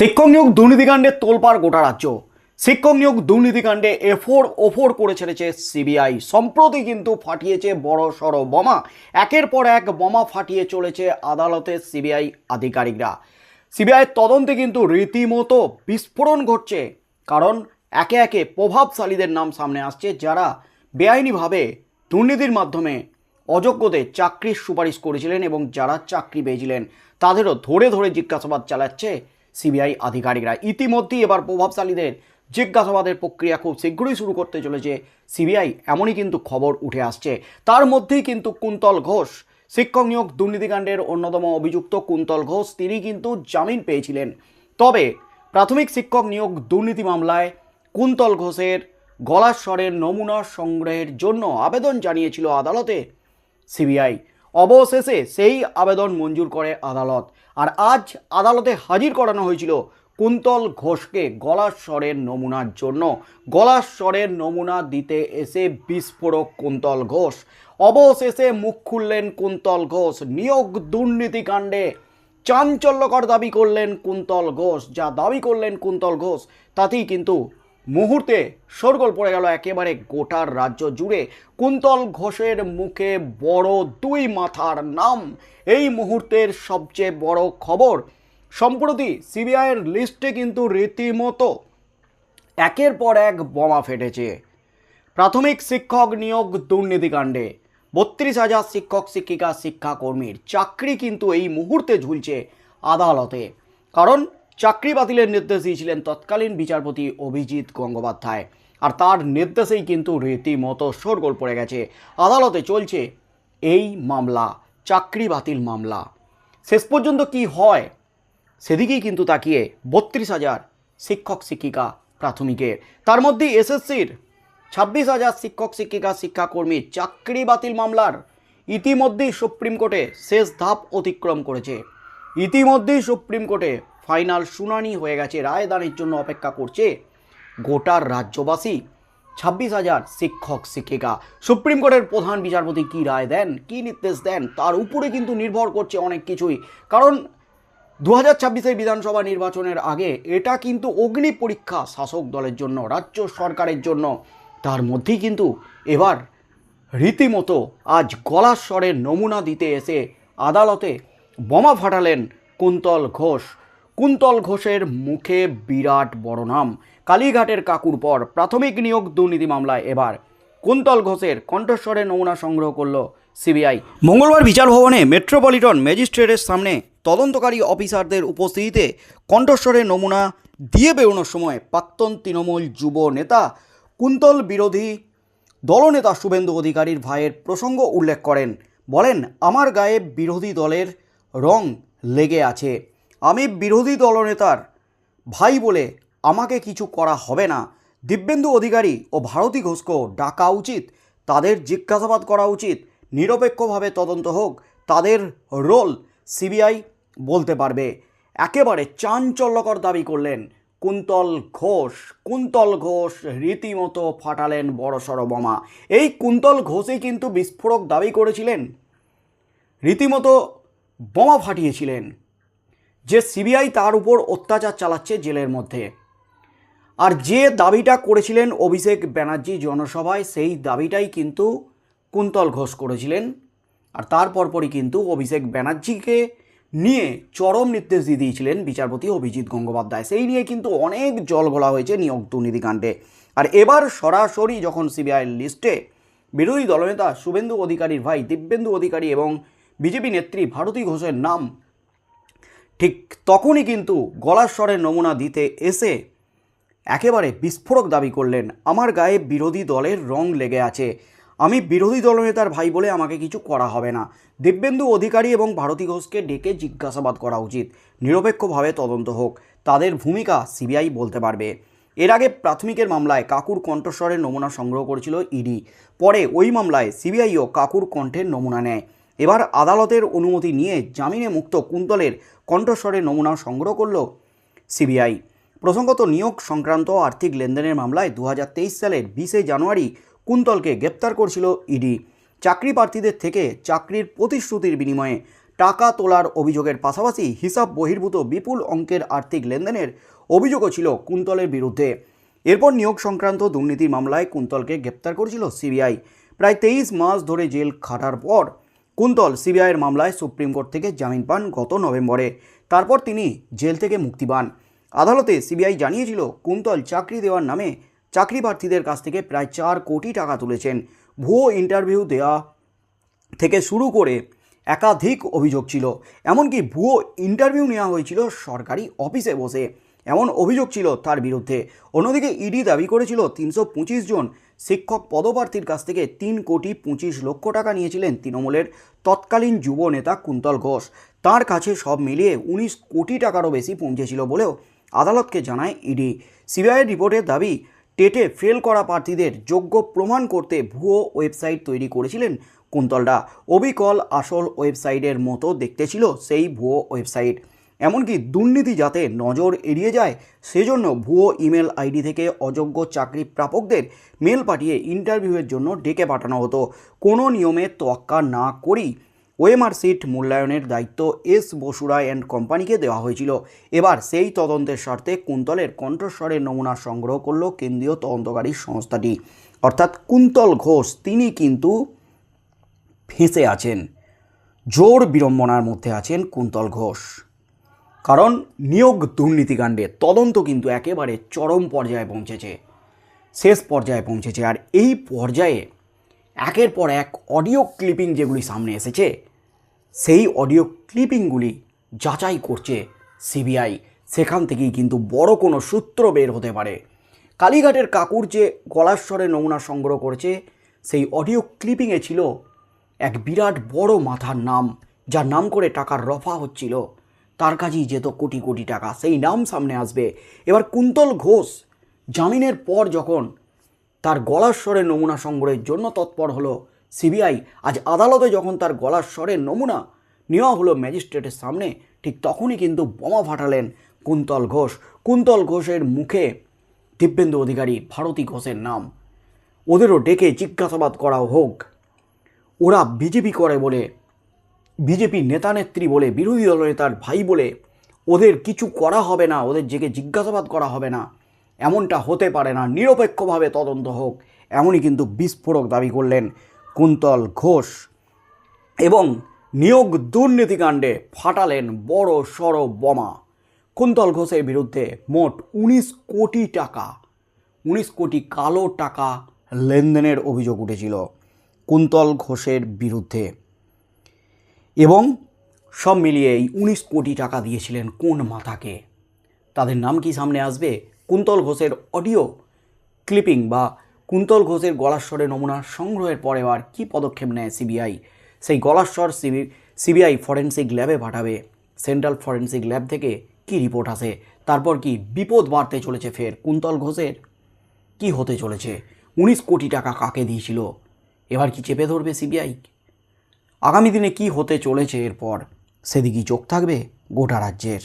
শিক্ষক নিয়োগ দুর্নীতিকাণ্ডে তোলপাড় গোটা রাজ্য। শিক্ষক নিয়োগ দুর্নীতিকাণ্ডে এফোর ওফোর করে ছেড়েছে সিবিআই সম্প্রতি কিন্তু ফাটিয়েছে বড় সড় বোমা। একের পর এক বোমা ফাটিয়ে চলেছে আদালতে সিবিআই আধিকারিকরা। সিবিআই তদন্তে কিন্তু রীতিমতো বিস্ফোরণ ঘটছে। কারণ একে একে প্রভাবশালীদের নাম সামনে আসছে যারা বেআইনিভাবে দুর্নীতির মাধ্যমে অযোগ্যদের চাকরির সুপারিশ করেছিলেন এবং যারা চাকরি পেয়েছিলেন, তাদেরও ধরে ধরে জিজ্ঞাসাবাদ চালাচ্ছে সিবিআই আধিকারিকরা। ইতিমধ্যেই এবার প্রভাবশালীদের জিজ্ঞাসাবাদের প্রক্রিয়া খুব শীঘ্রই শুরু করতে চলেছে। সিবিআই এমনই কিন্তু খবর উঠে আসছে। তার মধ্যেই কিন্তু কুন্তল ঘোষ, শিক্ষক নিয়োগ দুর্নীতিকাণ্ডের অন্যতম অভিযুক্ত কুন্তল ঘোষ, তিনি কিন্তু জামিন পেয়েছিলেন। তবে প্রাথমিক শিক্ষক নিয়োগ দুর্নীতি মামলায় কুন্তল ঘোষের গলার স্বরের নমুনা সংগ্রহের জন্য আবেদন জানিয়েছিল আদালতে। সিবিআই অবশেষে সেই আবেদন মঞ্জুর করে আদালত। আর আজ আদালতে হাজির করানো হয়েছিল কুন্তল ঘোষকে গলার স্বরের নমুনার জন্য। গলার স্বরের নমুনা দিতে এসে বিস্ফোরক কুন্তল ঘোষ। অবশেষে মুখ খুললেন কুন্তল ঘোষ। নিয়োগ দুর্নীতিকাণ্ডে চাঞ্চল্যকর দাবি করলেন কুন্তল ঘোষ। যা দাবি করলেন কুন্তল ঘোষ, তাতেই কিন্তু মুহূর্তে শোরগোল পড়ে গেল একেবারে গোটার রাজ্য জুড়ে। কুন্তল ঘোষের মুখে বড় দুই মাথার নাম। এই মুহূর্তের সবচেয়ে বড় খবর, সম্প্রতি সিবিআইয়ের লিস্টে কিন্তু রীতিমতো একের পর এক বোমা ফেটেছে। প্রাথমিক শিক্ষক নিয়োগ দুর্নীতিকাণ্ডে বত্রিশ হাজার শিক্ষক, শিক্ষিকা, শিক্ষাকর্মীর চাকরি কিন্তু এই মুহূর্তে ঝুলছে আদালতে। কারণ চাকরি বাতিলের নির্দেশ দিয়েছিলেন তৎকালীন বিচারপতি অভিজিৎ গঙ্গোপাধ্যায়। আর তার নির্দেশেই কিন্তু রীতিমতো শোরগোল পড়ে গেছে। আদালতে চলছে এই মামলা, চাকরি বাতিল মামলা। শেষ পর্যন্ত কি হয় সেদিকেই কিন্তু তাকিয়ে বত্রিশ হাজার শিক্ষক, শিক্ষিকা, প্রাথমিকের। তার মধ্যে এসএসসির ছাব্বিশ হাজার শিক্ষক, শিক্ষিকা, শিক্ষাকর্মী চাকরি বাতিল মামলার ইতিমধ্যেই সুপ্রিম কোর্টে শেষ ধাপ অতিক্রম করেছে। ইতিমধ্যেই সুপ্রিম কোর্টে ফাইনাল শুনানি হয়ে গেছে। রায়দানের জন্য অপেক্ষা করছে গোটার রাজ্যবাসী। ছাব্বিশ হাজার শিক্ষক, শিক্ষিকা। সুপ্রিম কোর্টের প্রধান বিচারপতি কী রায় দেন, কী নির্দেশ দেন, তার উপরে কিন্তু নির্ভর করছে অনেক কিছুই। কারণ দু হাজার ছাব্বিশের বিধানসভা নির্বাচনের আগে এটা কিন্তু অগ্নি পরীক্ষা শাসক দলের জন্য, রাজ্য সরকারের জন্য। তার মধ্যেই কিন্তু এবার রীতিমতো আজ গলার স্বরের নমুনা দিতে এসে আদালতে বোমা ফাটালেন কুন্তল ঘোষ। কুন্তল ঘোষের মুখে বিরাট বড় নাম। কালীঘাটের কাকুর পর প্রাথমিক নিয়োগ দুর্নীতি মামলায় এবার। কুন্তল ঘোষের কণ্ঠস্বরের নমুনা সংগ্রহ করল সিবিআই। মঙ্গলবার বিচার ভবনে মেট্রোপলিটন ম্যাজিস্ট্রেটের সামনে তদন্তকারী অফিসারদের উপস্থিতিতে কণ্ঠস্বরের নমুনা দিয়ে বেরোনোর সময় প্রাক্তন তৃণমূল যুব নেতা, কুন্তল বিরোধী দলনেতা শুভেন্দু অধিকারীর ভাইয়ের প্রসঙ্গ উল্লেখ করেন। বলেন, আমার গায়ে বিরোধী দলের রং লেগে আছে। আমি বিরোধী দলনেতার ভাই বলে আমাকে কিছু করা হবে না। দিব্যেন্দু অধিকারী ও ভারতী ঘোষকেও ডাকা উচিত। তাদের জিজ্ঞাসাবাদ করা উচিত। নিরপেক্ষভাবে তদন্ত হোক। তাদের রোল সিবিআই বলতে পারবে। একেবারে চাঞ্চল্যকর দাবি করলেন কুন্তল ঘোষ। কুন্তল ঘোষ রীতিমতো ফাটালেন বড়সড় বোমা। এই কুন্তল ঘোষই কিন্তু বিস্ফোরক দাবি করেছিলেন। রীতিমতো বোমা ফাটিয়েছিলেন। যে সিবিআই তার উপর অত্যাচার চালাচ্ছে জেলের মধ্যে। আর যে দাবিটা করেছিলেন অভিষেক ব্যানার্জি জনসভায়, সেই দাবিটাই কিন্তু কুন্তল ঘোষ করেছিলেন। আর তার পরপরই কিন্তু অভিষেক ব্যানার্জিকে নিয়ে চরম নির্দেশ দিয়ে দিয়েছিলেন বিচারপতি অভিজিৎ গঙ্গোপাধ্যায়। সেই নিয়ে কিন্তু অনেক জল ঘোলা হয়েছে নিয়োগ দুর্নীতিকাণ্ডে। আর এবার সরাসরি যখন সিবিআইয়ের লিস্টে বিরোধী দলনেতা শুভেন্দু অধিকারীর ভাই দিব্যেন্দু অধিকারী এবং বিজেপি নেত্রী ভারতী ঘোষের নাম ঠিক তখনই কিন্তু গলার স্বরের নমুনা দিতে এসে একেবারে বিস্ফোরক দাবি করলেন, আমার গায়ে বিরোধী দলের রং লেগে আছে। আমি বিরোধী দলনেতার ভাই বলে আমাকে কিছু করা হবে না। দিব্যেন্দু অধিকারী এবং ভারতী ঘোষকে ডেকে জিজ্ঞাসাবাদ করা উচিত। নিরপেক্ষভাবে তদন্ত হোক। তাদের ভূমিকা সিবিআই বলতে পারবে। এর আগে প্রাথমিকের মামলায় কাকুর কণ্ঠস্বরের নমুনা সংগ্রহ করেছিল ইডি। পরে ওই মামলায় সিবিআইও কাকুর কণ্ঠের নমুনা নেয়। এবার আদালতের অনুমতি নিয়ে জামিনে মুক্ত কুন্তলের কণ্ঠস্বরের নমুনা সংগ্রহ করল সিবিআই। প্রসঙ্গত নিয়োগ সংক্রান্ত আর্থিক লেনদেনের মামলায় দু হাজার তেইশ সালের বিশে জানুয়ারি কুন্তলকে গ্রেপ্তার করছিল ইডি। চাকরি প্রার্থীদের থেকে চাকরির প্রতিশ্রুতির বিনিময়ে টাকা তোলার অভিযোগের পাশাপাশি হিসাব বহির্ভূত বিপুল অঙ্কের আর্থিক লেনদেনের অভিযোগও ছিল কুন্তলের বিরুদ্ধে। এরপর নিয়োগ সংক্রান্ত দুর্নীতির মামলায় কুন্তলকে গ্রেপ্তার করেছিল সিবিআই। প্রায় তেইশ মাস ধরে জেল খাটার পর কুন্তল সিবিআইয়ের মামলায় সুপ্রিম কোর্ট থেকে জামিন পান গত নভেম্বরে? তারপর তিনি জেল থেকে মুক্তি পান। আদালতে সিবিআই জানিয়েছিল কুন্তল চাকরি দেওয়ার নামে চাকরি প্রার্থীদের কাছ থেকে প্রায় চার কোটি টাকা তুলেছেন। ভুয়ো ইন্টারভিউ দেওয়া থেকে শুরু করে একাধিক অভিযোগ ছিল। এমনকি ভুয়ো ইন্টারভিউ নেওয়া হয়েছিল সরকারি অফিসে বসে। এমন অভিযোগ ছিল তার বিরুদ্ধে। অন্যদিকে ইডি দাবি করেছিল, তিনশো পঁচিশ জন শিক্ষক পদপ্রার্থীর কাছ থেকে তিন কোটি পঁচিশ লক্ষ টাকা নিয়েছিলেন তৃণমূলের তৎকালীন যুব নেতা কুন্তল ঘোষ। তার কাছে সব মিলিয়ে উনিশ কোটি টাকারও বেশি পৌঁছেছিল বলেও আদালতকে জানায় ইডি। সিবিআইয়ের রিপোর্টের দাবি, টেটে ফেল করা প্রার্থীদের যোগ্য প্রমাণ করতে ভুয়ো ওয়েবসাইট তৈরি করেছিলেন কুন্তলরা। অবিকল আসল ওয়েবসাইটের মতো দেখতে ছিল সেই ভুয়ো ওয়েবসাইট। এমনকি দুর্নীতি যাতে নজর এড়িয়ে যায়, সেজন্য ভুয়ো ইমেল আইডি থেকে অযোগ্য চাকরি প্রাপকদের মেল পাঠিয়ে ইন্টারভিউয়ের জন্য ডেকে পাঠানো হতো। কোনো নিয়মে তোয়াক্কা না করেই ওএমআর সিট মূল্যায়নের দায়িত্ব এস বসুরা অ্যান্ড কোম্পানিকে দেওয়া হয়েছিল। এবার সেই তদন্তের স্বার্থে কুন্তলের কণ্ঠস্বরের নমুনা সংগ্রহ করল কেন্দ্রীয় তদন্তকারী সংস্থাটি। অর্থাৎ কুন্তল ঘোষ, তিনি কিন্তু ফেঁসে আছেন। জোর বিড়ম্বনার মধ্যে আছেন কুন্তল ঘোষ। কারণ নিয়োগ দুর্নীতিকাণ্ডে তদন্ত কিন্তু একেবারে চরম পর্যায়ে পৌঁছেছে, শেষ পর্যায়ে পৌঁছেছে। আর এই পর্যায়ে একের পর এক অডিও ক্লিপিং যেগুলি সামনে এসেছে, সেই অডিও ক্লিপিংগুলি যাচাই করছে সিবিআই সেখান থেকেই কিন্তু বড় কোনো সূত্র বের হতে পারে। কালীঘাটের কাকুর যে গলাস্বরে নমুনা সংগ্রহ করেছে, সেই অডিও ক্লিপিংয়ে ছিল এক বিরাট বড় মাথার নাম, যার নাম করে টাকার রফা হচ্ছিল। তার কাছেই যেত কোটি কোটি টাকা। সেই নাম সামনে আসবে। এবার কুন্তল ঘোষ জামিনের পর যখন তার গলার স্বরের নমুনা সংগ্রহের জন্য তৎপর হলো সিবিআই, আজ আদালতে যখন তার গলার স্বরের নমুনা নেওয়া হলো ম্যাজিস্ট্রেটের সামনে, ঠিক তখনই কিন্তু বোমা ফাটালেন কুন্তল ঘোষ। কুন্তল ঘোষের মুখে দিব্যেন্দু অধিকারী, ভারতী ঘোষের নাম। ওদেরও ডেকে জিজ্ঞাসাবাদ করা হোক। ওরা বিজেপি করে বলে বিজেপি নেতা নেত্রী বলে, বিরোধী দলনেতার ভাই বলে, ওদের কিছু করা হবে না, ওদের জেগে জিজ্ঞাসাবাদ করা হবে না। এমনটা হতে পারে না, নিরপেক্ষভাবে তদন্ত হোক, এমনই কিন্তু বিস্ফোরক দাবি করলেন কুন্তল ঘোষ। এবং নিয়োগ দুর্নীতিকাণ্ডে ফাটালেন বড় সড় বোমা। কুন্তল ঘোষের বিরুদ্ধে মোট উনিশ কোটি টাকা, উনিশ কোটি কালো টাকা লেনদেনের অভিযোগ উঠেছিল কুন্তল ঘোষের বিরুদ্ধে। এবং সব মিলিয়ে এই উনিশ কোটি টাকা দিয়েছিলেন কোন মাথাকে তাদের নাম কি সামনে আসবে? কুন্তল ঘোষের অডিও ক্লিপিং বা কুন্তল ঘোষের গলাস্বরে নমুনা সংগ্রহের পর এবার কী পদক্ষেপ নেয় সিবিআই? সেই গলাস্বর সিবি, সিবিআই ফরেন্সিক ল্যাবে পাঠাবে। সেন্ট্রাল ফরেন্সিক ল্যাব থেকে কি রিপোর্ট আসে? তারপর কি বিপদ বাড়তে চলেছে ফের কুন্তল ঘোষের? কি হতে চলেছে? উনিশ কোটি টাকা কাকে দিয়েছিল? এবার কি চেপে ধরবে সিবিআই? আগামী দিনে কি হতে চলেছে এরপর? সেদিকেই চোখ থাকবে গোটা রাজ্যের।